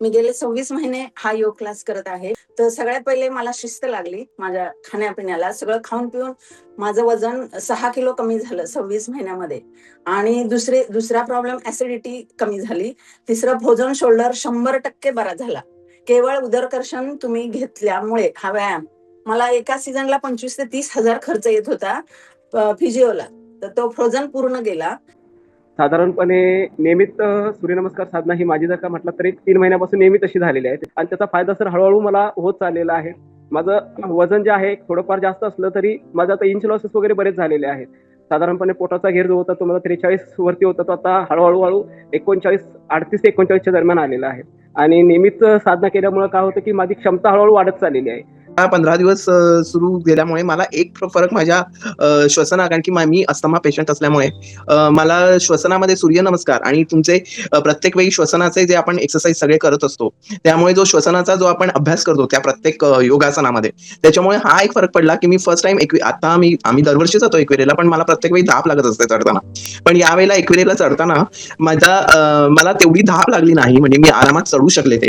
मी गेले सव्वीस महिने हा योग क्लास करत आहे. तर सगळ्यात पहिले मला शिस्त लागली माझ्या खाण्यापिण्याला. सगळं खाऊन पिऊन माझं वजन सहा किलो कमी झालं सव्वीस महिन्यामध्ये. आणि दुसरे दुसरा प्रॉब्लेम ऍसिडिटी कमी झाली. तिसरं भोजन शोल्डर शंभर टक्के बरा झाला. केवळ उदरकर्षण तुम्ही घेतल्यामुळे हा व्यायाम. मला एका सीझनला पंचवीस ते तीस हजार खर्च येत होता फिजिओला तर तो फ्रोझन पूर्ण गेला. साधारणपणे नियमित सूर्यनमस्कार साधना ही माझी जर का म्हटलं तर एक तीन महिन्यापासून नियमित अशी झालेली आहे. आणि त्याचा फायदा सर हळूहळू मला होत चाललेला आहे. माझं वजन जे आहे थोडंफार जास्त असलं तरी माझं आता इंच लॉसेस वगैरे बरेच झालेले आहेत. साधारणपणे पोटाचा घेर जो होता तो मला त्रेचाळीस वरती होता तो आता हळूहळू हळू एकोणचाळीस अडतीस ते एकोणचाळीसच्या दरम्यान आलेला आहे. आणि नियमित साधना केल्यामुळे काय होतं की माझी क्षमता हळूहळू वाढत चाललेली आहे. पंधरा दिवस सुरू गेल्यामुळे मला एक फरक माझ्या श्वसना कारण की मी अस्थमा पेशंट असल्यामुळे. मला श्वसनामध्ये सूर्यनमस्कार आणि तुमचे प्रत्येक वेळी श्वसनाचे जे आपण एक्सरसाइज सगळे करत असतो त्यामुळे जो श्वसनाचा जो आपण अभ्यास करतो त्या प्रत्येक योगासनामध्ये त्याच्यामुळे हा एक फरक पडला की मी फर्स्ट टाइम एकवी आता मी आम्ही दरवर्षी जातो एकवेरेला पण मला प्रत्येक वेळी धाप लागत असते चढताना. पण यावेळेला एकवेरेला चढताना माझा मला तेवढी धाप लागली नाही म्हणजे मी आरामात चढू शकले ते.